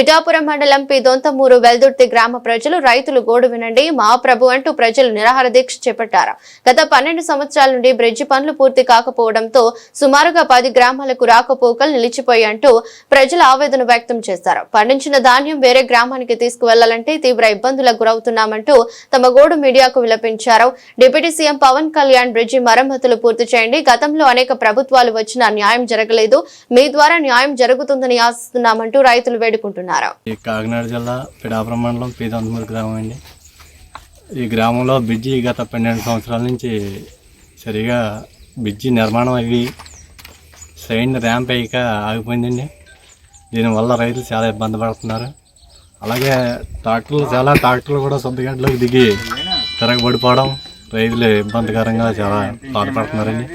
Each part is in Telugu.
పిఠాపురం మండలం పిదొంతమూరు వెల్దుర్తి గ్రామ ప్రజలు రైతులు గోడు వినండి మా ప్రభు అంటూ ప్రజలు నిరాహార దీక్ష చేపట్టారు. గత పన్నెండు సంవత్సరాల నుండి బ్రిడ్జి పనులు పూర్తి కాకపోవడంతో సుమారుగా పది గ్రామాలకు రాకపోకలు నిలిచిపోయి అంటూ ప్రజలు ఆవేదన వ్యక్తం చేశారు. పండించిన ధాన్యం వేరే గ్రామానికి తీసుకువెళ్ళాలంటే తీవ్ర ఇబ్బందులకు గురవుతున్నామంటూ తమ గోడు మీడియాకు విలపించారు. Deputy CM Pawan Kalyan bridge మరమ్మతులు పూర్తి చేయండి. గతంలో అనేక ప్రభుత్వాలు వచ్చినా న్యాయం జరగలేదు. మీ ద్వారా న్యాయం జరుగుతుందని ఆశిస్తున్నామంటూ రైతులు వేడుకుంటున్నారు. ఈ కాకినాడ జిల్లా పిడాపురం మండలం పీదంతమూరు గ్రామం అండి. ఈ గ్రామంలో బ్రిడ్జి గత పన్నెండు సంవత్సరాల నుంచి సరిగా బ్రిడ్జి నిర్మాణం అవి సైడ్ ర్యాంప్ అయ్యాక ఆగిపోయిందండి. దీనివల్ల రైతులు చాలా ఇబ్బంది పడుతున్నారు. అలాగే ట్రాక్టర్లు చాలా ట్రాక్టర్లు కూడా సొంత గంటలకు దిగి తిరగబడిపోవడం రైతులు ఇబ్బందికరంగా చాలా బాధపడుతున్నారండి.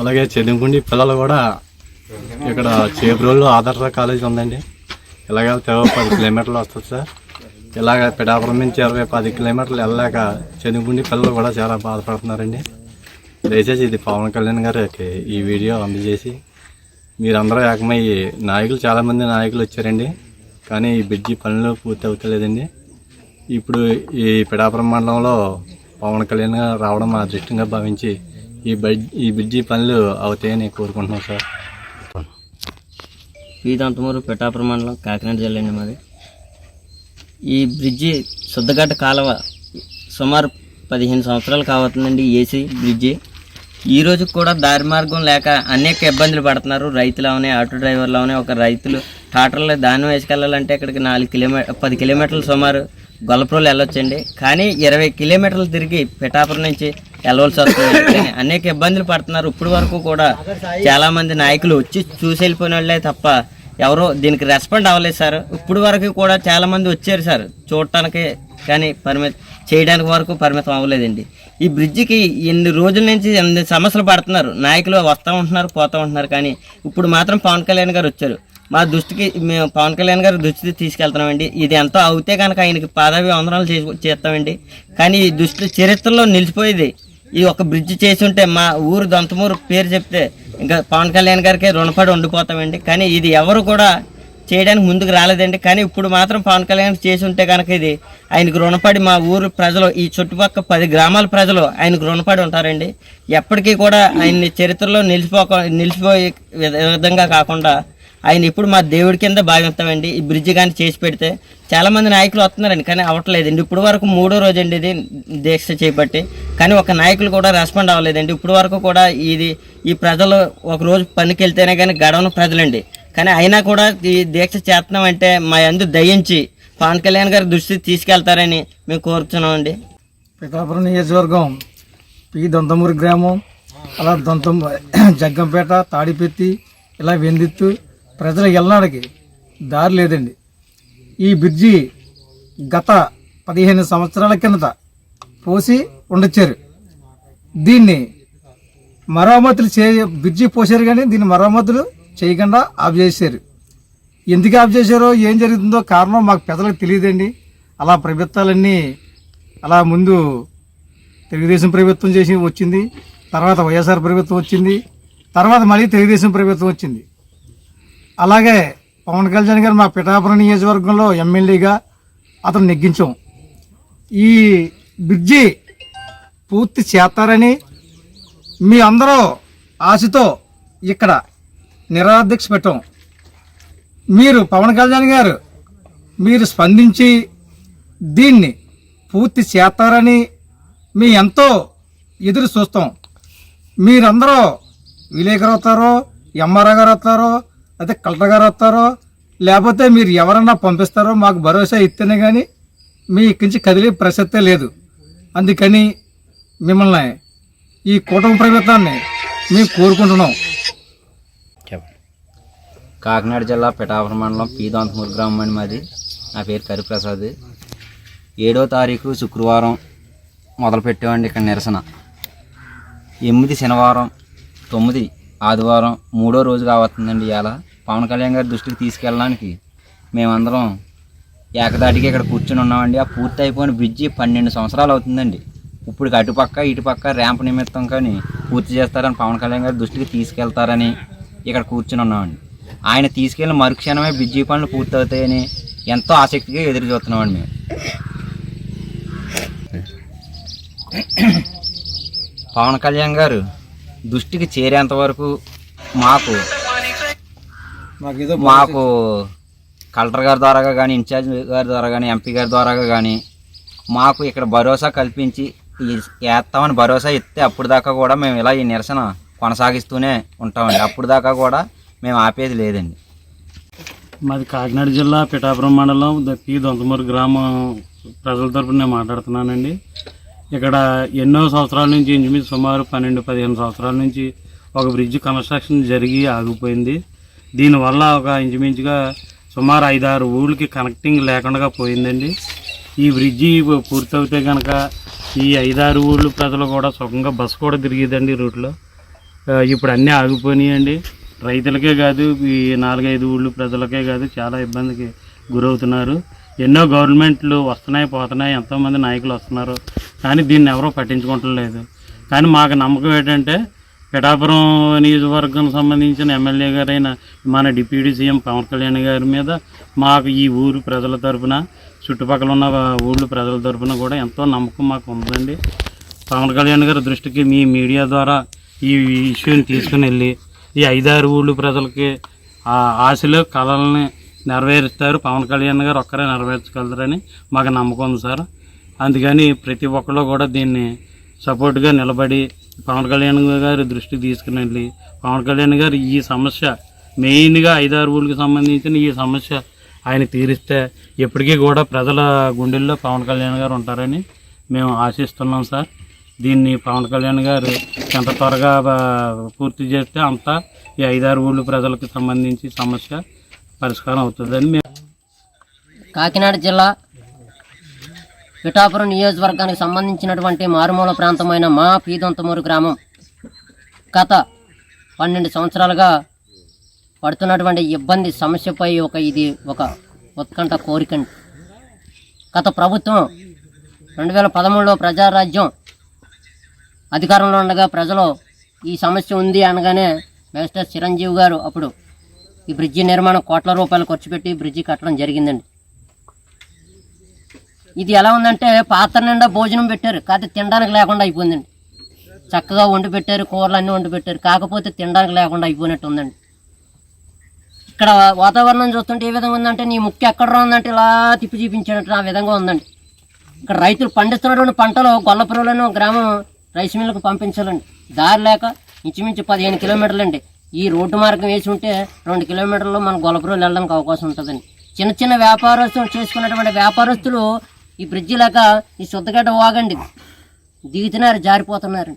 అలాగే చదువుకుండి పిల్లలు కూడా ఇక్కడ చేబ్రోల్లో ఆదర్శ కాలేజ్ ఉందండి. ఇలాగ తెరవ పది కిలోమీటర్లు వస్తుంది సార్. ఇలాగ పిడాపురం నుంచి ఇరవై పది కిలోమీటర్లు వెళ్ళలేక చదువుకుండి పిల్లలు కూడా చాలా బాధపడుతున్నారండి. దయచేసి ఇది పవన్ కళ్యాణ్ గారికి ఈ వీడియో అందజేసి మీరందరూ ఏకమయ్యి నాయకులు చాలామంది నాయకులు వచ్చారండి. కానీ ఈ బ్రిడ్జి పనులు పూర్తి అవుతలేదండి. ఇప్పుడు ఈ పిడాపురం మండలంలో పవన్ కళ్యాణ్ గారు రావడం మా అదృష్టంగా భావించి ఈ బ్రిడ్జ్ ఈ బ్రిడ్జి పనులు అవుతాయని కోరుకుంటున్నాం సార్. పీదంతమూరు పిఠాపురం మండలం కాకినాడ జిల్లా అండి మాది. ఈ బ్రిడ్జి శుద్ధగడ్డ కాలువ సుమారు పదిహేను సంవత్సరాలు కావతుందండి ఏసీ బ్రిడ్జి. ఈ రోజు కూడా దారి మార్గం లేక అనేక ఇబ్బందులు పడుతున్నారు. రైతులు అవనే ఆటో డ్రైవర్లు అవనే ఒక రైతులు టాటర్లో ధాన్యం వేసుకెళ్ళాలంటే ఇక్కడికి నాలుగు కిలోమీటర్ పది కిలోమీటర్లు సుమారు గొల్లపురోలు వెళ్ళొచ్చండి కానీ ఇరవై కిలోమీటర్లు తిరిగి పిఠాపురం నుంచి వెళ్ళవలసి వస్తుంది అనేక ఇబ్బందులు పడుతున్నారు. ఇప్పుడు వరకు కూడా చాలామంది నాయకులు వచ్చి చూసి వెళ్ళిపోయిన వాళ్ళే తప్ప ఎవరో దీనికి రెస్పాండ్ అవ్వలేదు సార్. ఇప్పుడు వరకు కూడా చాలా మంది వచ్చారు సార్. చూడటానికి కానీ పరిమితం చేయడానికి వరకు పరిమితం అవ్వలేదండి. ఈ బ్రిడ్జికి ఎన్ని రోజుల నుంచి ఎన్ని సమస్యలు పడుతున్నారు? నాయకులు వస్తూ ఉంటున్నారు పోతూ ఉంటున్నారు కానీ ఇప్పుడు మాత్రం పవన్ కళ్యాణ్ గారు వచ్చారు. మా దృష్టికి మేము పవన్ కళ్యాణ్ గారి దృష్టికి తీసుకెళ్తున్నామండి. ఇది ఎంతో అవుతే కనుక ఆయనకి పాదవి వందనాలు చేసు చేస్తామండి. కానీ ఈ దృష్టి చరిత్రలో నిలిచిపోయేది ఈ ఒక బ్రిడ్జ్ చేసి ఉంటే మా ఊరు దొంతమూరు పేరు చెప్తే ఇంకా పవన్ కళ్యాణ్ గారికి రుణపడి ఉండిపోతామండి. కానీ ఇది ఎవరు కూడా చేయడానికి ముందుకు రాలేదండి. కానీ ఇప్పుడు మాత్రం పవన్ కళ్యాణ్ చేసి ఉంటే కనుక ఇది ఆయనకు రుణపడి మా ఊరు ప్రజలు ఈ చుట్టుపక్కల పది గ్రామాల ప్రజలు ఆయనకు రుణపడి ఉంటారండి. ఎప్పటికీ కూడా ఆయన్ని చరిత్రలో నిలిచిపోక నిలిచిపోయే విధంగా కాకుండా ఆయన ఇప్పుడు మా దేవుడి కింద భావిస్తామండి ఈ బ్రిడ్జ్ కానీ చేసి పెడితే చాలా మంది నాయకులు వస్తున్నారండి కానీ అవ్వట్లేదండి ఇప్పుడు వరకు మూడో రోజు అండి ఇది దీక్ష చేపట్టి కానీ ఒక నాయకులు కూడా రెస్పాండ్ అవ్వలేదండి. ఇప్పుడు వరకు కూడా ఇది ఈ ప్రజలు ఒక రోజు పనికి వెళ్తేనే కానీ గడవన ప్రజలండి. కానీ అయినా కూడా ఈ దీక్ష చేస్తున్నామంటే మా అందు దయించి పవన్ కళ్యాణ్ గారి దృష్టికి తీసుకెళ్తారని మేము కోరుతున్నామండి పిఠాపురం నియోజకవర్గం పి. దొంతమూరి గ్రామం అలా దొంతం జగ్గంపేట తాడిపెత్తి ఇలా వెందిత్తు ప్రజల ఎల్నాడికి దారి లేదండి. ఈ బ్రిడ్జి గత పదిహేను సంవత్సరాల కిందట పోసి ఉండొచ్చారు. దీన్ని మరమ్మతులు చే బ్రిడ్జి పోసారు కానీ దీన్ని మరమ్మతులు చేయకుండా ఆఫ్ చేశారు. ఎందుకు ఆఫ్ చేశారో ఏం జరుగుతుందో కారణం మాకు పెద్దలకు తెలియదండి. అలా ప్రభుత్వాలన్నీ అలా ముందు తెలుగుదేశం ప్రభుత్వం చేసి వచ్చింది తర్వాత వైఎస్ఆర్ ప్రభుత్వం వచ్చింది తర్వాత మళ్ళీ తెలుగుదేశం ప్రభుత్వం వచ్చింది. అలాగే పవన్ కళ్యాణ్ గారు మా పిఠాపురం నియోజకవర్గంలో ఎమ్మెల్యేగా అతను నెగ్గించాం. ఈ బ్రిడ్జి పూర్తి చేస్తారని మీ అందరూ ఆశతో ఇక్కడ నిరాధ్యక్ష పెట్టాం. మీరు పవన్ కళ్యాణ్ గారు మీరు స్పందించి దీన్ని పూర్తి చేస్తారని మీ ఎంతో ఎదురు చూస్తాం. మీరందరూ విలేకరు అవుతారో ఎంఆర్ఓ గారు అవుతారో అయితే కలెక్టర్ గారు వస్తారో లేకపోతే మీరు ఎవరన్నా పంపిస్తారో మాకు భరోసా ఇస్తేనే కానీ మీ ఇక్కడి నుంచి కదిలే ప్రసక్తే లేదు. అందుకని మిమ్మల్ని ఈ కూటమి ప్రభుత్వాన్ని మేము కోరుకుంటున్నాం. కాకినాడ జిల్లా పిఠాపురం మండలం పీదాంతమూరు గ్రామం అని మాది. నా పేరు కరిప్రసాద్. ఏడో తారీఖు శుక్రవారం మొదలుపెట్టామండి ఇక్కడ నిరసన. ఎనిమిది శనివారం తొమ్మిది ఆదివారం మూడో రోజు కావస్తుందండి ఇవాళ. పవన్ కళ్యాణ్ గారి దృష్టికి తీసుకెళ్ళడానికి మేమందరం ఏకదాటిగా ఇక్కడ కూర్చుని ఉన్నామండి. ఆ పూర్తి అయిపోయిన బ్రిడ్జి పన్నెండు సంవత్సరాలు అవుతుందండి. ఇప్పుడు అటుపక్క ఇటుపక్క ర్యాంప్ నిమిత్తం కానీ పూర్తి చేస్తారని పవన్ కళ్యాణ్ గారి దృష్టికి తీసుకెళ్తారని ఇక్కడ కూర్చుని ఉన్నామండి. ఆయన తీసుకెళ్ళిన మరుక్షణమే బ్రిడ్జి పనులు పూర్తవుతాయని ఎంతో ఆసక్తిగా ఎదురు చూస్తున్నామండి మేము. పవన్ కళ్యాణ్ గారు దృష్టికి చేరేంత వరకు మాకు మాకు కలెక్టర్ గారి ద్వారాగా కానీ ఇన్ఛార్జ్ గారి ద్వారా కానీ ఎంపీ గారి ద్వారాగా కానీ మాకు ఇక్కడ భరోసా కల్పించి ఈ- వేస్తామని భరోసా ఇస్తే అప్పుడు దాకా కూడా మేము ఇలా ఈ నిరసన కొనసాగిస్తూనే ఉంటామండి. అప్పుడు దాకా కూడా మేము ఆపేది లేదండి. మాది కాకినాడ జిల్లా పిఠాపురం మండలం పి దొంతమూరు గ్రామం ప్రజల తరపున నేను మాట్లాడుతున్నానండి. ఇక్కడ ఎన్నో సంవత్సరాల నుంచి ఇంచుమించు సుమారు పన్నెండు పదిహేను సంవత్సరాల నుంచి ఒక బ్రిడ్జ్ కన్స్ట్రక్షన్ జరిగి ఆగిపోయింది. దీనివల్ల ఒక ఇంచుమించుగా సుమారు ఐదారు ఊళ్ళకి కనెక్టింగ్ లేకుండా పోయిందండి. ఈ బ్రిడ్జి పూర్తవుతే కనుక ఈ ఐదారు ఊళ్ళు ప్రజలు కూడా సుఖంగా బస్సు కూడా తిరిగేదండి రూట్లో ఇప్పుడు అన్నీ ఆగిపోయినాయండి. రైతులకే కాదు ఈ నాలుగైదు ఊళ్ళు ప్రజలకే కాదు చాలా ఇబ్బందికి గురవుతున్నారు. ఎన్నో గవర్నమెంట్లు వస్తున్నాయి పోతున్నాయి ఎంతోమంది నాయకులు వస్తున్నారు. కానీ దీన్ని ఎవరూ పట్టించుకోవట్లేదు కానీ మాకు నమ్మకం ఏంటంటే పిఠాపురం నియోజకవర్గం సంబంధించిన ఎమ్మెల్యే గారైన మన డిప్యూటీ సీఎం పవన్ కళ్యాణ్ గారి మీద మాకు ఈ ఊరు ప్రజల తరఫున చుట్టుపక్కల ఉన్న ఊళ్ళు ప్రజల తరపున కూడా ఎంతో నమ్మకం మాకు ఉందండి. పవన్ కళ్యాణ్ గారి దృష్టికి మీ మీడియా ద్వారా ఈ ఇష్యూని తీసుకుని వెళ్ళి ఈ ఐదారు ఊళ్ళు ప్రజలకి ఆ ఆశలు కళల్ని నెరవేరుస్తారు. పవన్ కళ్యాణ్ గారు ఒక్కరే నెరవేర్చగలరని మాకు నమ్మకం ఉంది సార్. అందుకని ప్రతి ఒక్కళ్ళు కూడా దీన్ని సపోర్ట్గా నిలబడి పవన్ కళ్యాణ్ గారి దృష్టికి తీసుకుని వెళ్ళి పవన్ కళ్యాణ్ గారు ఈ సమస్య మెయిన్గా ఐదారు ఊళ్ళకి సంబంధించిన ఈ సమస్య ఆయన తీరిస్తే ఎప్పటికీ కూడా ప్రజల గుండెల్లో పవన్ కళ్యాణ్ గారు ఉంటారని మేము ఆశిస్తున్నాం సార్. దీన్ని పవన్ కళ్యాణ్ గారు ఎంత త్వరగా పూర్తి చేస్తే అంత ఈ ఐదారు ఊళ్ళు ప్రజలకు సంబంధించి సమస్య పరిష్కారం అవుతుందని మేము కాకినాడ జిల్లా పిఠాపురం నియోజకవర్గానికి సంబంధించినటువంటి మారుమూల ప్రాంతమైన మా పీదొంతమూరు గ్రామం గత పన్నెండు సంవత్సరాలుగా పడుతున్నటువంటి ఇబ్బంది సమస్యపై ఒక ఇది ఒక ఉత్కంఠ కోరిక గత ప్రభుత్వం రెండు వేల పదమూడులో ప్రజారాజ్యం అధికారంలో ఉండగా ప్రజలు ఈ సమస్య ఉంది అనగానే మేస్టర్ చిరంజీవి గారు అప్పుడు ఈ బ్రిడ్జి నిర్మాణం కోట్ల రూపాయలు ఖర్చు పెట్టి బ్రిడ్జి కట్టడం జరిగిందండి. ఇది ఎలా ఉందంటే పాత్ర నిండా భోజనం పెట్టారు. కాకపోతే తినడానికి లేకుండా అయిపోయిందండి. చక్కగా వండి పెట్టారు కూరలు అన్నీ వండి పెట్టారు. కాకపోతే తినడానికి లేకుండా అయిపోయినట్టు ఉందండి. ఇక్కడ వాతావరణం చూస్తుంటే ఏ విధంగా ఉందంటే నీ ముక్కు ఎక్కడ ఉందంటే ఇలా తిప్పి చూపించినట్టు ఆ విధంగా ఉందండి. ఇక్కడ రైతులు పండిస్తున్నటువంటి పంటలు గొల్లపురంలోని గ్రామం రైస్ మిల్లుకు పంపించాలండి. దారి లేక ఇంచుమించు పదిహేను కిలోమీటర్లు అండి ఈ రోడ్డు మార్గం వేసి ఉంటే రెండు కిలోమీటర్లు మన గొల్లపురం వెళ్ళడానికి అవకాశం ఉంటుందండి. చిన్న చిన్న వ్యాపారస్తులు చేసుకున్నటువంటి వ్యాపారస్తులు ఈ బ్రిడ్జి లేక ఈ శుద్ధగడ్డ వాగండి. దిగుతున్నారు జారిపోతున్నారు.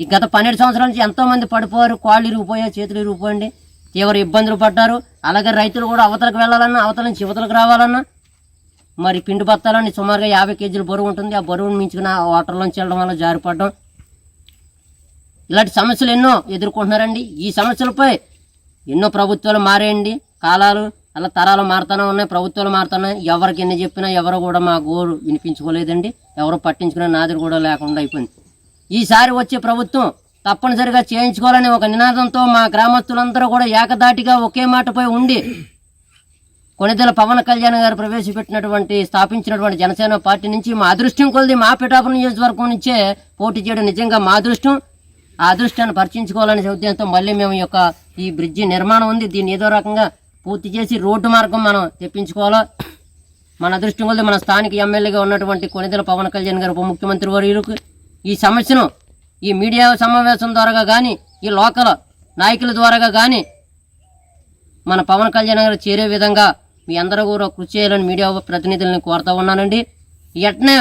ఈ గత పన్నెండు సంవత్సరాల నుంచి ఎంతోమంది పడిపోయారు కాళ్ళు ఇరిగిపోయా చేతులు ఇరిగిపోయండి. తీవ్ర ఇబ్బందులు పడ్డారు. అలాగే రైతులు కూడా అవతలకు వెళ్ళాలన్నా అవతల నుంచి యువతలకు రావాలన్నా. మరి పిండి బత్తాలని సుమారుగా యాభై కేజీలు బరువు ఉంటుంది. ఆ బరువును మించుకున్న ఆ వాటర్లోంచి వెళ్ళడం వల్ల జారిపడడం. ఇలాంటి సమస్యలు ఎన్నో ఎదుర్కొంటున్నారండి. ఈ సమస్యలపై ఎన్నో ప్రభుత్వాలు మారేయండి. కాలాలు అలా తరాలు మారుతూనే ఉన్నాయి ప్రభుత్వాలు మారుతున్నాయి ఎవరికి ఎన్ని చెప్పినా ఎవరు కూడా మా గోరు వినిపించుకోలేదండి. ఎవరు పట్టించుకునే నాదులు కూడా లేకుండా అయిపోయింది. ఈసారి వచ్చే ప్రభుత్వం తప్పనిసరిగా చేయించుకోవాలని ఒక నినాదంతో మా గ్రామస్తులందరూ కూడా ఏకదాటిగా ఒకే మాటపై ఉండి కొనిదెల పవన్ కళ్యాణ్ గారు ప్రవేశపెట్టినటువంటి స్థాపించినటువంటి జనసేన పార్టీ నుంచి మా అదృష్టం కొలిది మా పిఠాపురం నియోజకవర్గం నుంచే పోటీ చేయడం నిజంగా మా అదృష్టం. ఆ అదృష్టాన్ని పరిచించుకోవాలనే ఉద్దేశంతో మళ్ళీ మేము యొక్క ఈ బ్రిడ్జి నిర్మాణం ఉంది. దీన్ని ఏదో రకంగా పూర్తి చేసి రోడ్డు మార్గం మనం తెప్పించుకోవాలో? మన అదృష్టం వల్ల మన స్థానిక ఎమ్మెల్యేగా ఉన్నటువంటి కొనిదెల పవన్ కళ్యాణ్ గారు ఉప ముఖ్యమంత్రి వర్యులకు ఈ సమస్యను ఈ మీడియా సమావేశం ద్వారా కానీ ఈ లోకల్ నాయకుల ద్వారా కానీ మన పవన్ కళ్యాణ్ గారు చేరే విధంగా మీ అందరూ కూడా కృషి చేయాలని మీడియా ప్రతినిధులను కోరుతా ఉన్నానండి. ఎట్నే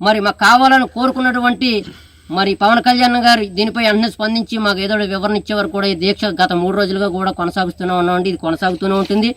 మరి మాకు కావాలని కోరుకున్నటువంటి మరి పవన్ కళ్యాణ్ గారు దీనిపై వెంటనే స్పందించి మాకు ఏదో వివరణ ఇచ్చే వరకు కూడా ఈ దీక్ష గత మూడు రోజులుగా కూడా కొనసాగుతూనే ఉన్నామండి. ఇది కొనసాగుతూనే ఉంటుంది.